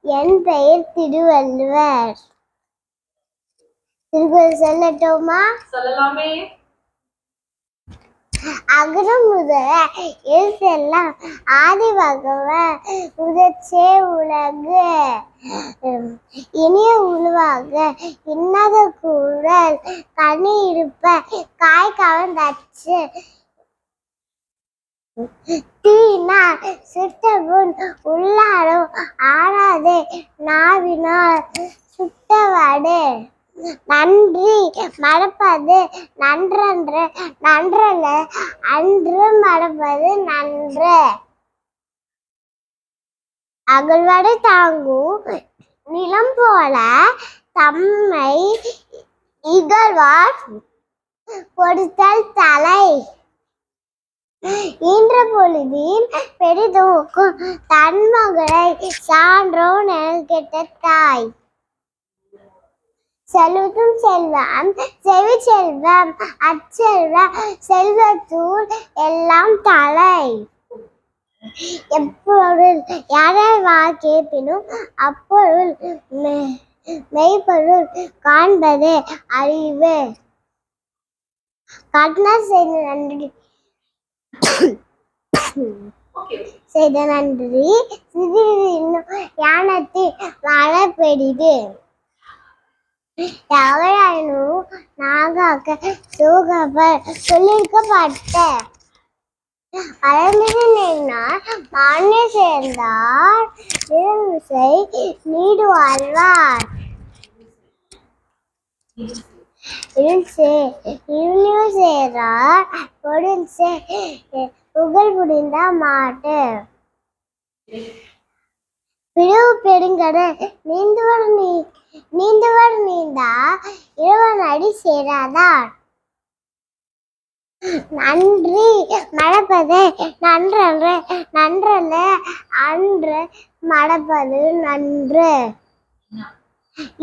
என் பெயர் திருவள்ளுவர். திருக்குறள் சொல்லட்டுமா? சொல்லலாமே. அகரம் முதல எழுத்தெல்லாம் ஆதி பகவன் முதற்றே உலகு. இனிய உருவாக இன்னாத கூறல் கனி இருப்ப காய் கவர்ந்தச்சு. தீனா சுட்டபுண் உள்ளாரும் ஆறாதே நாவினார் சுட்டவாடு. நன்றி மறப்பது நன்றன்று நன்றன அன்று மறப்பது நன்று. அகழ்வாடு தாங்கும் நிலம் போல தம்மை இகழ்வார் கொடுத்தல் தலை. இன்ற பொழுதின் பெரிதோக்கும் தன் மகளை சான்றோன் என கெட்ட தாய். செல்வத்தும் செல்வம் செவி செல்வம் அச்செல்வ செல்வத்தூள் எல்லாம் தலை. எப்பொருள் யாரை வா கேட்பினும் அப்பொருள் மெய்ப்பொருள் காண்பது அறிவு. கட்னா செய்து நன்றி. செய்த நன்றி சிறிது இன்னும் யானத்தில் மழை பெரிது எவராயினும் நாகாக்க சூகப்பர் சொல்லியிருக்கப்பட்ட பழமினால் மானிய சேர்ந்தார் நீடு வாழ்வார் இருள்சே இருளிவு சேரார் பொருள் சே புகழ் புரிந்த மாட்டு. பிளவு பெருங்கடல் நீந்துவர் நீ நீந்துவர் நீந்தா இருவன் அடி சேராதார் நன்றி மடப்பது நன்றன்று நன்றல்ல அன்று மடப்பது நன்று.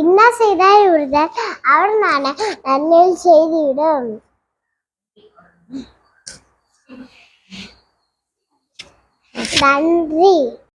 இன்னா செய்தாய் உறுதல் அவர் நான் நன்னில் செய்திவிடும் நன்றி.